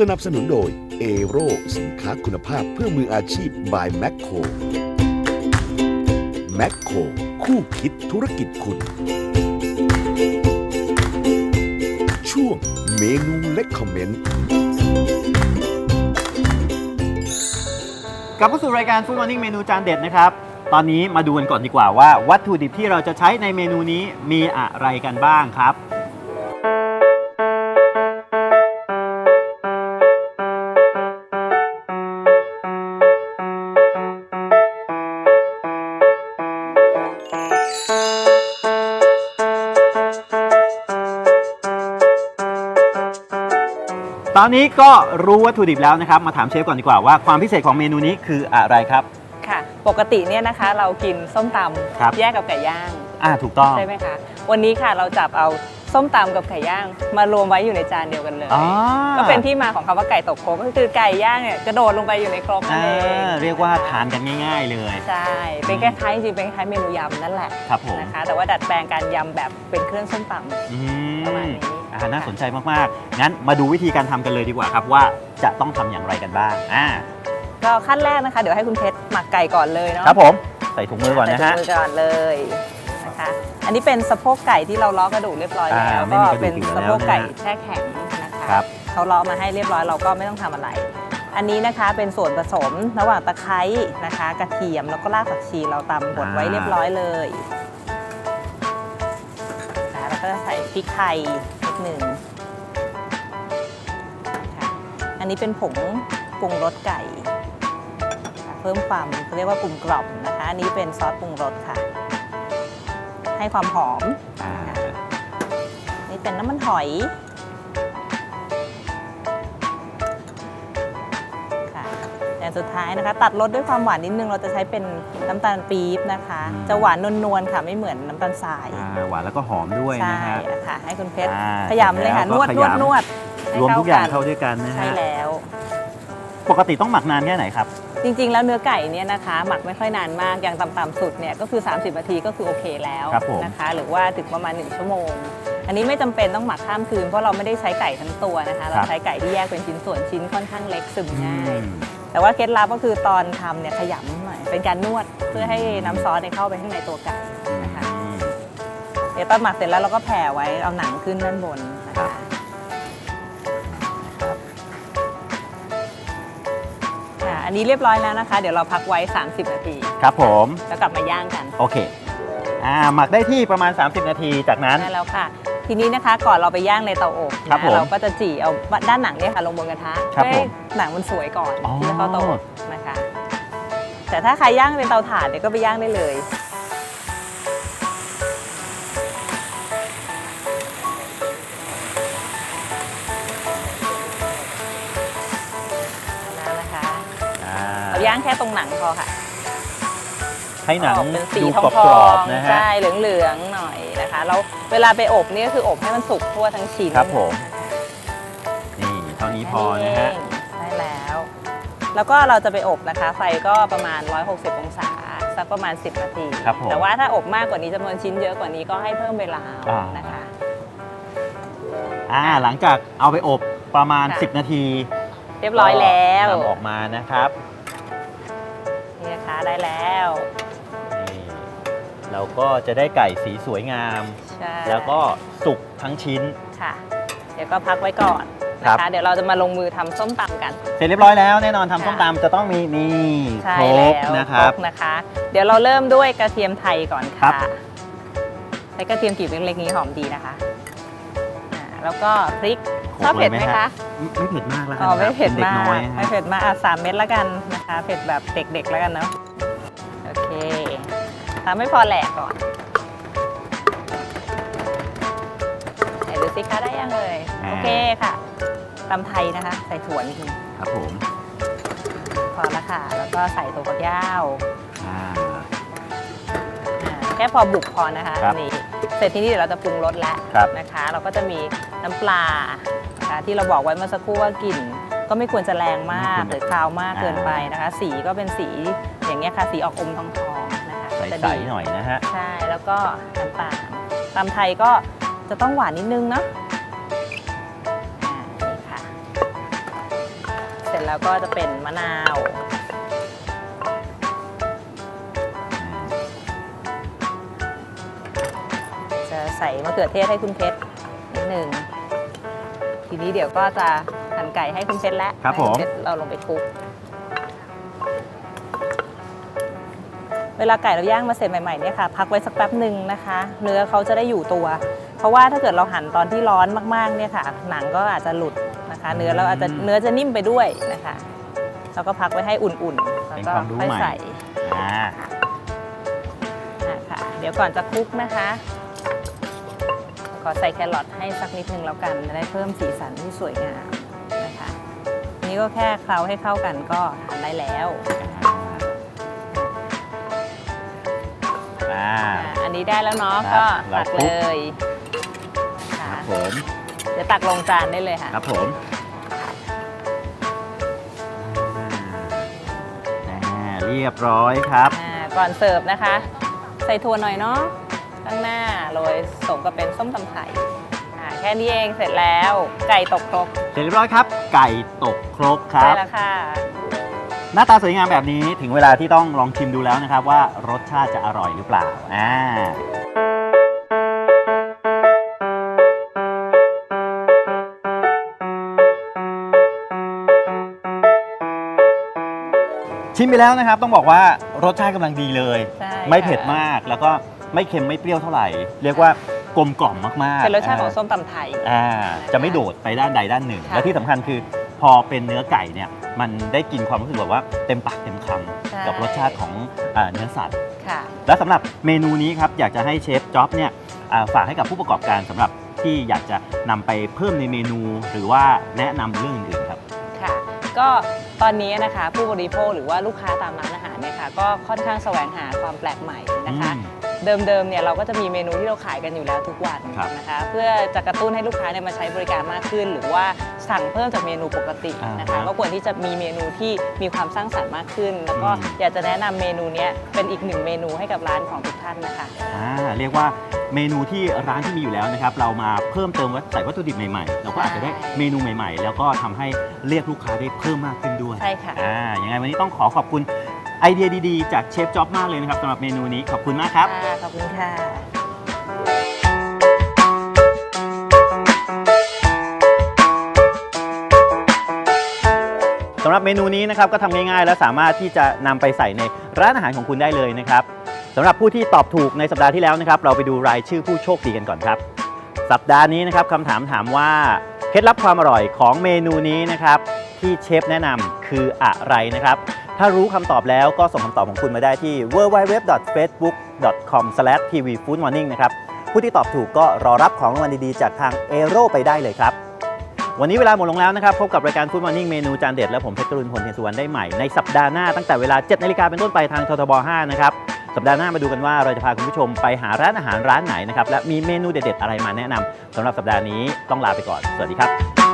สนับสนุนโดยเอโรสินค้าคุณภาพเพื่อมืออาชีพ by แม c โครแม c โครคู่คิดธุรกิจคุณ ช่วงเมนูเล็กคอมเมนต์ กลับเข้าสู่รายการ Food Morning เมนูจานเด็ดนะครับ ตอนนี้มาดูกันก่อนดีกว่าว่า วัตถุดิบที่เราจะใช้ในเมนูนี้มีอะไรกันบ้างครับ ตอนนี้ก็รู้วัตถุดิบแล้วนะครับ มาถามเชฟก่อนดีกว่าว่าความพิเศษของเมนูนี้คืออะไรครับ ค่ะ ปกติเนี่ยนะคะเรากินส้มตครับำแยกกับไก่ย่างอ่าถูกต้อง ใช่ไหมคะวันนี้ค่ะเราจับเอาส้มตำกับไก่ย่างมารวมไว้อยู่ในจานเดียวกันเลยอ๋อก็เป็นที่มาของคำว่าไก่ตกโครกก็คือไก่ย่างเนี่ยกระโดดลงไปอยู่ในครกนั่อ่นเองาเรียกว่าทานกันง่าย ๆ เลย ใช่เป็นคล้ายๆจริงๆเป็นคล้ายเมนูยำนั่นแหละครับผมนะคะแต่ว่าดัดแปลงการยำแบบเป็นเครื่องส้มตำ อืประมาณมนี้ อ่าน่าสนใจมากๆ งั้นมาดูวิธีการทำกันเลยดีกว่าครับว่าจะต้องทำอย่างไรกันบ้างอ่าก็ขั้นแรกนะคะ เดี๋ยวให้คุณเพชรหมักไก่ก่อนเลยเนาะครับผมใส่ถุงมือก่อนนะใส่ฮะถุงมือก่อนเลยนะคะอันนี้เป็นสะโพกไก่ที่เราล้อกระดูกเรียบร้อยอ่าแล้วไม่ก็มีกระดูกเป็นอยู่แล้วสะโพกไก่นะฮะแช่แข็งนะคะครับ เขาล้อมาให้เรียบร้อยเราก็ไม่ต้องทำอะไร อันนี้นะคะเป็นส่วนผสมระหว่างตะไคร้นะคะ กระเทียมแล้วก็รากผักชีเราตำบดไว้เรียบร้อยเลยนะคะแล้วก็จะใส่พริกไทยนิด หนึ่งค่ะอันนี้เป็นผงปรุงรสไก่ค่ะเพิ่มความเขาเรียกว่ากลุ่มกล่อมนะคะ อันนี้เป็นซอสปรุงรสค่ะ ให้ความหอมอ่า นี่เป็นน้ำมันหอย สุดท้ายนะคะ ตัดรสด้วยความหวานนิดนึง เราจะใช้เป็นน้ำตาลปี๊บนะคะ จะหวานนวลๆค่ะไม่เหมือนน้ำตาลทรายอ่าหวานแล้วก็หอมด้วยใช่นะฮะ ค่ะ ให้คุณเพชรอ่าขยำเลยค่ะเสร็นจวดแล้วนก็วดขยำ นวดให้รวมทุกอย่างนเข้าด้วยกันนะใช่ฮะแล้ว ปกติต้องหมักนานแค่ไหนครับ จริงๆ แล้วเนื้อไก่เนี่ยนะคะ หมักไม่ค่อยนานมากอย่างต่ำๆสุดเนี่ยก็คือ 30นาทีก็คือโอเคแล้วครับผม นะคะ หรือว่าถึงประมาณ 1 ชั่วโมง อันนี้ไม่จำเป็นต้องหมักข้ามคืนเพราะเราไม่ได้ใช้ไก่ทั้งตัวนะคะ เราใช้ไก่ที่แยกเป็นชิ้นส่วนชิ้นค่อนข้างเล็กซึมง่าย อืม แต่ว่าเคล็ดลับก็คือตอนทำเนี่ยขยำหน่อยเป็นการนวดเพื่อให้น้ำซอสเนี่ยเข้าไปข้างในตัวไก่นะคะอืมเดี๋ยวตอนหมักเสร็จแล้วเราก็แผ่ไว้เอาหนังขึ้นด้านบนนะคะอะอันนี้เรียบร้อยแล้วนะคะ เดี๋ยวเราพักไว้ 30 นาที ครับผมแล้วกลับมาย่างกันโอเคอ่าหมักได้ที่ประมาณ 30 นาทีจากนั้น ได้แล้วค่ะ ทีนี้นะคะก่อนเราไปย่างในเตาอบครับนะผมเราก็จะจี่เอาด้านหนังเนี่ยค่ะลงบนกระทะครับเพื่อให้ผมหนังมันสวยก่อนอ๋อที่จะเข้าเตาอบนะคะ แต่ถ้าใครย่างเป็นเตาถ่านเนี่ยก็ไปย่างได้เลย แล้วนะคะอ่า เราย่างแค่ตรงหนังพอค่ะ ให้หนังออกเป็นสีดูทองกรอบๆนะฮะ ใช่เหลืองๆหน่อยนะคะแล้วเวลาไปอบนี่ก็คืออบให้มันสุกทั่วทั้งชิ้นครับผม นี่เท่านี้พอนะฮะ ได้แล้ว แล้วก็เราจะไปอบนะคะ ไฟก็ประมาณ 160 องศาสักประมาณ 10 นาที ครับผมแต่ว่าถ้าอบมากกว่านี้จำนวนชิ้นเยอะกว่านี้ก็ให้เพิ่มเวลาอ่าน นะคะ อ่าหลังจากเอาไปอบประมาณ ค่ะ 10 นาทีเรียบร้อยแล้ว ก็นำออกมานะครับ นี่นะคะได้แล้วนี่ เราก็จะได้ไก่สีสวยงาม ใช่แล้วก็สุกทั้งชิ้น ค่ะ เดี๋ยวก็พักไว้ก่อนครันะบ คะ เดี๋ยวเราจะมาลงมือทำส้มตำกัน เสร็จเรียบร้อยแล้วแน่นอนทำค่ะส้มตำจะต้องมีนี่ใช่โครแล้วกนะครับคกนะคะ เดี๋ยวเราเริ่มด้วยกระเทียมไทยก่อนครัค่ะบ ใช้กระเทียมกลีบเล็กๆนี้หอมดีนะคะอ่าแล้วก็พริกโขชอบลเผ็ยดไหมฮคะไม่เผ็ดมากแล้วกัอ๋อไม่เผ็ดนด็กมากน้อยฮะ ไม่เผ็ดมากอะสามเม็ดละกันนะคะ เผ็ดแบบเด็กๆแล้วกันเนาะโอเค ทำไม่พอแหลกก่อนไหนดูสิคะได้ยังเลยโอเคค่ะตำไทยนะคะ ใส่ถั่วนิดนึงครับผมพอละค่ะ แล้วก็ใส่ตัวฝักยาวอ่า อ่าแค่พอบุกพอนะคะครับอันนี้เสร็จที่นี่เดี๋ยวเราจะปรุงรสแล้วครับ นะคะ เราก็จะมีน้ำปลานะคะที่เราบอกไว้เมื่อสักครู่ว่ากลิ่น ก็ไม่ควรจะแรงมากหรือคาวมากเกินไปนะคะ สีก็เป็นสีอย่างเงี้ยค่ะ สีออกอมทองๆนะ คะใจะสดีๆหน่อยนะฮะ ใช่แล้วก็น้ำตาลตำไทยก็จะต้องหวานนิดนึงเนาะอ่านี่ค่ะแล้วก็จะเป็นมะนาวจะใส่มะเขือเทศให้คุณเพชรนิดหนึ่งทีนี้เดี๋ยวก็จะหั่นไก่ให้คุณเพชรแล้วครับให้ผมณเพชรเราลงไปคลุก เวลาไก่เราย่างมาเสร็จใหม่ๆเนี่ยค่ะพักไว้สักแป๊บหนึ่งนะคะ เนื้อเขาจะได้อยู่ตัว เพราะว่าถ้าเกิดเราหั่นตอนที่ร้อนมากๆเนี่ยค่ะ หนังก็อาจจะหลุดนะคะ เนื้อเราอาจจะเนื้อจะนิ่มไปด้วยนะคะแล้วก็พักไว้ให้อุ่นๆแล้วก็เป็นความรู้ค่อยใหม่ใส่อ่าอะค่ะเดี๋ยวก่อนจะคลุกนะคะขอใส่แครอทให้สักนิดนึงแล้วกันจะได้เพิ่มสีสันที่สวยงามนะคะ นี่ก็แค่เคล้าให้เข้ากันก็ทานได้แล้ว อ่าอะอันนี้ได้แล้วเนาะครัก็บเราตักคลุเลกยค่ะครับผมเดี๋ยวตักลงจานได้เลยค่ะ ครับผมอ่าเรียบร้อยครับ อ่าก่อนเสิร์ฟนะคะ ใส่ถั่วหน่อยเนาะข้างหน้าโรยสมกับเป็นส้มตำไทยอ่าแค่นี้เองเสร็จแล้วไก่ตกครกเสร็จเรียบร้อยครับ ไก่ตกครกครัได้บ แล้วค่ะ หน้าตาสวยงามแบบนี้ถึงเวลาที่ต้องลองชิมดูแล้วนะครับว่ารสชาติจะอร่อยหรือเปล่าอ่าชิมไปแล้วนะครับต้องบอกว่ารสชาติกำลังดีเลย ใช่ไม่เผ็ดค่ะมากแล้วก็ไม่เค็มไม่เปรี้ยวเท่าไหร่ เรียกว่ากลมกล่อมมากๆเป็นรสชาติของส้มตำไทย อ่าจะไม่โดดไปด้านใดด้านหนึ่ง ค่ะ และที่สำคัญคือ พอเป็นเนื้อไก่เนี่ยมันได้กินความรู้สึกแบบว่าเต็มปากเต็มคใช่ำกับรสชาติของอ่าเนื้อสัตว์ ค่ะ และสำหรับเมนูนี้ครับอยากจะให้เชฟจ็อบเนี่ยอ่าฝากให้กับผู้ประกอบการสำหรับที่อยากจะนำไปเพิ่มในเมนู หรือว่าแนะนำเรื่องอื่นๆครับ ค่ะ ก็ตอนนี้นะคะผู้บริโภคหรือว่าลูกค้าตามร้านอาหารเนี่ยค่ะก็ค่อนข้างแสวงหาความแปลกใหม่นะคะอืมเดิมๆเนี่ยเราก็จะมีเมนูที่เราขายกันอยู่แล้วทุกวันครับนะคะ เพื่อจะกระตุ้นให้ลูกค้าเนี่ยมาใช้บริการมากขึ้น หรือว่า สั่งเพิ่มจากเมนูปกตินะคะอ่าฮะก็ควรที่จะมีเมนูที่มีความสร้างสรรค์มากขึ้น แล้วก็อืมอยากจะแนะนำเมนูเนี้ยเป็นอีกหนึ่งเมนูให้กับร้านของทุกท่านนะคะอ่าเรียกว่าเมนูที่ร้านที่มีอยู่แล้วนะครับเรามาเพิ่มเติมวัตใส่วัตถุดิบใหม่ๆเราก็อาจจะได้เมนูใหม่ ๆ แล้วก็ทำให้เรียกลูกค้าได้เพิ่มมากขึ้นด้วยใช่ค่ะอ่ายังไงวันนี้ต้องขอขอบคุณไอเดียดีๆ จากเชฟจ็อบมากเลยนะครับสำหรับเมนูนี้ขอบคุณมากครับค่ะขอบคุณค่ะ สำหรับเมนูนี้นะครับก็ทำง่ายๆ และสามารถที่จะนำไปใส่ในร้านอาหารของคุณได้เลยนะครับสำหรับผู้ที่ตอบถูกในสัปดาห์ที่แล้วนะครับ เราไปดูรายชื่อผู้โชคดีกันก่อนครับ สัปดาห์นี้นะครับคำถามถามว่าเคล็ดลับความอร่อยของเมนูนี้นะครับที่เชฟแนะนำคืออะไรนะครับ ถ้ารู้คำตอบแล้วก็ส่งคำตอบของคุณมาได้ที่ www.facebook.com/tvfoodmorning นะครับผู้ที่ตอบถูกก็รอรับของรางวัลดีๆ จากทางเอโรไปได้เลยครับ วันนี้เวลาหมดลงแล้วนะครับ พบกับรายการฟู้ดมอร์นิ่งเมนูจานเด็ด และผมเพชรกรุณพลเทียนสุวรรณได้ใหม่ในสัปดาห์หน้าตั้งแต่เวลา 7นาฬิกาเป็นต้นไปทางททบ 5 นะครับ สัปดาห์หน้ามาดูกันว่าเราจะพาคุณผู้ชมไปหาร้านอาหารร้านไหนนะครับและมีเมนูเด็ดๆอะไรมาแนะนำสำหรับสัปดาห์นี้ต้องลาไปก่อน สวัสดีครับ